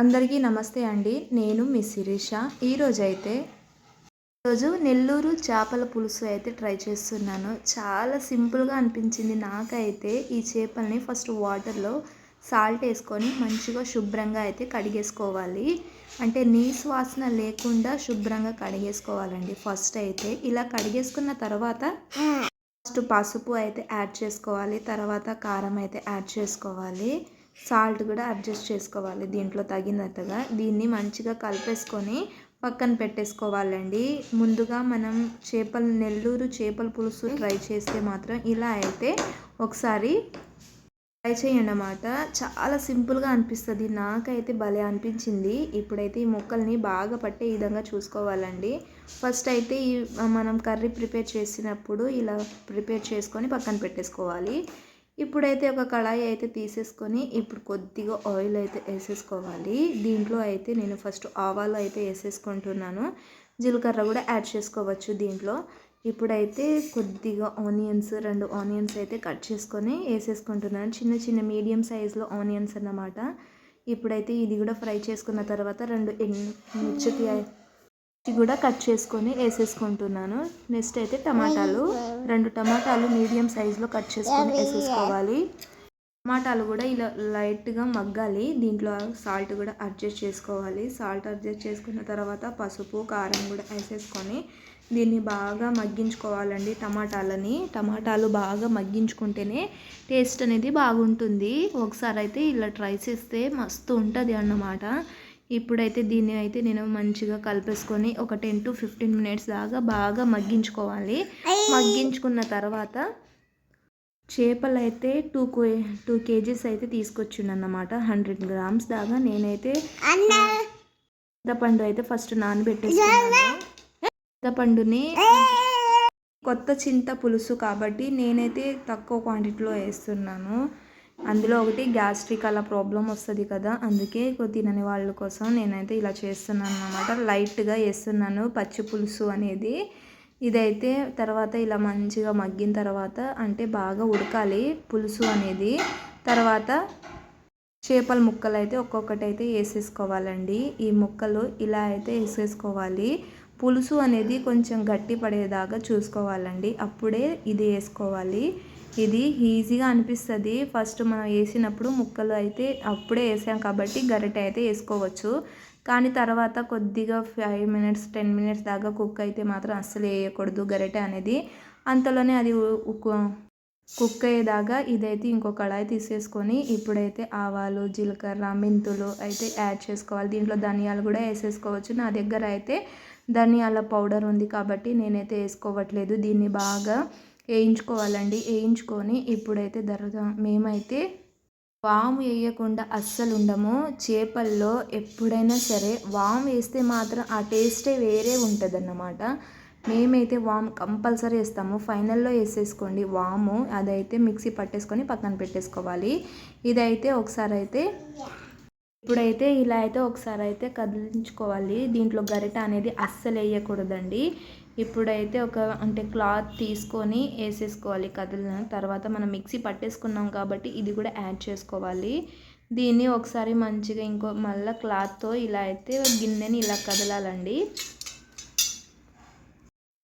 అందరికీ నమస్తే అండి. నేను మీ శిరీష. ఈరోజు అయితే ఈరోజు నెల్లూరు చేపల పులుసు అయితే ట్రై చేస్తున్నాను. చాలా సింపుల్గా అనిపించింది నాకైతే. ఈ చేపల్ని ఫస్ట్ వాటర్లో సాల్ట్ వేసుకొని మంచిగా శుభ్రంగా అయితే కడిగేసుకోవాలి. అంటే నీసు వాసన లేకుండా శుభ్రంగా కడిగేసుకోవాలండి ఫస్ట్ అయితే. ఇలా కడిగేసుకున్న తర్వాత ఫస్ట్ పసుపు అయితే యాడ్ చేసుకోవాలి. తర్వాత కారం అయితే యాడ్ చేసుకోవాలి. సాల్ట్ కూడా అడ్జస్ట్ చేసుకోవాలి దీంట్లో తగినంతగా. దీన్ని మంచిగా కలిపేసుకొని పక్కన పెట్టేసుకోవాలండి. ముందుగా మనం చేపలు నెల్లూరు చేపల పులుసు ట్రై చేస్తే మాత్రం ఇలా అయితే ఒకసారి ట్రై చేయండి అన్నమాట చాలా సింపుల్గా అనిపిస్తుంది. నాకైతే భలే అనిపించింది. ఇప్పుడైతే ఈ మొక్కల్ని బాగా పట్టే విధంగా చూసుకోవాలండి. ఫస్ట్ అయితే ఈ మనం కర్రీ ప్రిపేర్ చేసినప్పుడు ఇలా ప్రిపేర్ చేసుకొని పక్కన పెట్టేసుకోవాలి. ఇప్పుడైతే ఒక కళాయి అయితే తీసేసుకొని ఇప్పుడు కొద్దిగా ఆయిల్ అయితే వేసేసుకోవాలి. దీంట్లో అయితే నేను ఫస్ట్ ఆవాలు అయితే వేసేసుకుంటున్నాను. జీలకర్ర కూడా యాడ్ చేసుకోవచ్చు దీంట్లో. ఇప్పుడైతే కొద్దిగా ఆనియన్స్ రెండు ఆనియన్స్ అయితే కట్ చేసుకొని వేసేసుకుంటున్నాను. చిన్న చిన్న మీడియం సైజులో ఆనియన్స్ అన్నమాట. ఇప్పుడైతే ఇది కూడా ఫ్రై చేసుకున్న తర్వాత రెండు మిర్చికి కూడా కట్ చేసుకొని వేసేసుకుంటున్నాను. నెక్స్ట్ అయితే టమాటాలు. రెండు టమాటాలు మీడియం సైజులో కట్ చేసుకొని వేసేసుకోవాలి. టమాటాలు కూడా ఇలా లైట్గా మగ్గాలి. దీంట్లో సాల్ట్ కూడా అడ్జస్ట్ చేసుకోవాలి. సాల్ట్ అడ్జస్ట్ చేసుకున్న తర్వాత పసుపు కారం కూడా వేసేసుకొని దీన్ని బాగా మగ్గించుకోవాలండి టమాటాలని. టమాటాలు బాగా మగ్గించుకుంటేనే టేస్ట్ అనేది బాగుంటుంది. ఒకసారి అయితే ఇలా ట్రై చేస్తే మస్తు ఉంటుంది అన్నమాట. ఇప్పుడైతే దీన్ని అయితే నేను మంచిగా కలిపేసుకొని ఒక టెన్ టు ఫిఫ్టీన్ మినిట్స్ దాకా బాగా మగ్గించుకోవాలి. మగ్గించుకున్న తర్వాత చేపలు అయితే టూ టూ కేజీస్ అయితే తీసుకొచ్చిండన్నమాట. హండ్రెడ్ గ్రామ్స్ దాకా నేనైతే చింతపండు అయితే ఫస్ట్ నానబెట్టేసుకున్నాను. చింతపండుని కొత్త చింత పులుసు కాబట్టి నేనైతే తక్కువ క్వాంటిటీలో వేస్తున్నాను. అందులో ఒకటి గ్యాస్ట్రిక్ అలా ప్రాబ్లం వస్తుంది కదా అందుకే తినని వాళ్ళ కోసం నేనైతే ఇలా చేస్తున్నాను అనమాట లైట్గా వేస్తున్నాను పచ్చి పులుసు అనేది. ఇదైతే తర్వాత ఇలా మంచిగా మగ్గిన తర్వాత అంటే బాగా ఉడకాలి పులుసు అనేది. తర్వాత చేపల ముక్కలు అయితే ఒక్కొక్కటి అయితే వేసేసుకోవాలండి. ఈ ముక్కలు ఇలా అయితే వేసేసుకోవాలి. పులుసు అనేది కొంచెం గట్టి పడేదాకా చూసుకోవాలండి. అప్పుడే ఇది వేసుకోవాలి. ఇది ఈజీగా అనిపిస్తుంది. ఫస్ట్ మనం వేసినప్పుడు ముక్కలు అయితే అప్పుడే వేసాం కాబట్టి గరిటె అయితే వేసుకోవచ్చు. కానీ తర్వాత కొద్దిగా ఫైవ్ మినిట్స్ టెన్ మినిట్స్ దాకా కుక్ అయితే మాత్రం అస్సలు వేయకూడదు గరిటె అనేది. అంతలోనే అది కుక్ అయ్యేదాకా ఇదైతే ఇంకో కళాయి తీసేసుకొని ఇప్పుడైతే ఆవాలు జీలకర్ర మెంతులు అయితే యాడ్ చేసుకోవాలి. దీంట్లో ధనియాలు కూడా వేసేసుకోవచ్చు. నా దగ్గర అయితే ధనియాల పౌడర్ ఉంది కాబట్టి నేనైతే వేసుకోవట్లేదు. దీన్ని బాగా వేయించుకోవాలండి. వేయించుకొని ఇప్పుడైతే దర్గా మేమైతే వాము వేయకుండా అస్సలు ఉండము. చేపల్లో ఎప్పుడైనా సరే వాము వేస్తే మాత్రం ఆ టేస్టే వేరే ఉంటుంది అన్నమాట మేమైతే వామ్ కంపల్సరీ వేస్తాము. ఫైనల్లో వేసేసుకోండి వాము. అదైతే మిక్సీ పట్టేసుకొని పక్కన పెట్టేసుకోవాలి. ఇదైతే ఒకసారి అయితే ఇప్పుడైతే ఇలా అయితే ఒకసారి అయితే కదిలించుకోవాలి. దీంట్లో గరిట అనేది అస్సలు వేయకూడదండి. ఇప్పుడైతే ఒక అంటే క్లాత్ తీసుకొని వేసేసుకోవాలి కదిలిన తర్వాత మనం మిక్సీ పట్టేసుకున్నాం కాబట్టి ఇది కూడా యాడ్ చేసుకోవాలి. దీన్ని ఒకసారి మంచిగా ఇంకో మళ్ళీ క్లాత్తో ఇలా అయితే గిన్నెని ఇలా కదలాలండి.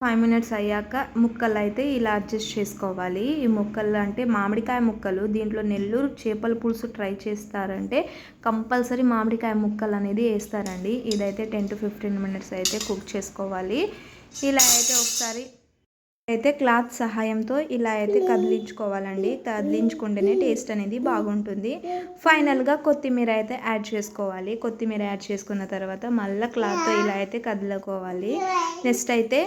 ఫైవ్ మినిట్స్ అయ్యాక ముక్కలు అయితే ఇలా అడ్జస్ట్ చేసుకోవాలి. ఈ ముక్కలు అంటే మామిడికాయ ముక్కలు దీంట్లో నెల్లూరు చేపల పులుసు ట్రై చేస్తారంటే కంపల్సరీ మామిడికాయ ముక్కలు అనేది వేస్తారండి. ఇదైతే టెన్ టు ఫిఫ్టీన్ మినిట్స్ అయితే కుక్ చేసుకోవాలి. ఇలా అయితే ఒకసారి అయితే క్లాత్ సహాయంతో ఇలా అయితే కదిలించుకోవాలండి. కదిలించుకుంటేనే టేస్ట్ అనేది బాగుంటుంది. ఫైనల్గా కొత్తిమీర అయితే యాడ్ చేసుకోవాలి. కొత్తిమీర యాడ్ చేసుకున్న తర్వాత మళ్ళీ క్లాత్తో ఇలా అయితే కదులుకోవాలి. నెక్స్ట్ అయితే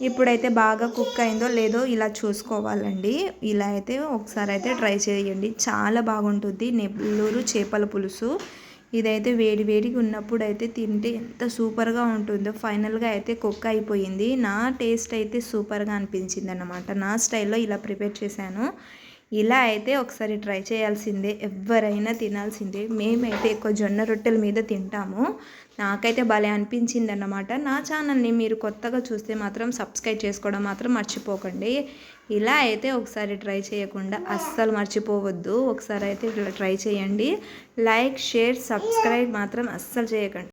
ఇప్పుడైతే బాగా కుక్ అయిందో లేదో ఇలా చూసుకోవాలండి. ఇలా అయితే ఒకసారి అయితే ట్రై చేయండి. చాలా బాగుంటుంది. నెల్లూరు చేపల పులుసు. ఇదైతే వేడి వేడిగా ఉన్నప్పుడు అయితే తింటే ఎంత సూపర్గా ఉంటుందో. ఫైనల్గా అయితే కుక్ అయిపోయింది. నా టేస్ట్ అయితే సూపర్గా అనిపించింది అన్నమాట నా స్టైల్లో ఇలా ప్రిపేర్ చేశాను. ఇలా అయితే ఒకసారి ట్రై చేయాల్సిందే ఎవరైనా తినాల్సిందే. మేమైతే ఎక్కువ జొన్న రొట్టెల మీద తింటాము. నాకైతే భలే అనిపించింది అన్నమాట నా ఛానల్ని మీరు కొత్తగా చూస్తే మాత్రం సబ్స్క్రైబ్ చేసుకోవడం మాత్రం మర్చిపోకండి. ఇలా అయితే ఒకసారి ట్రై చేయకుండా అస్సలు మర్చిపోవద్దు. ఒకసారి అయితే ఇట్లా ట్రై చేయండి. లైక్ షేర్ సబ్స్క్రైబ్ మాత్రం అస్సలు చేయకండి.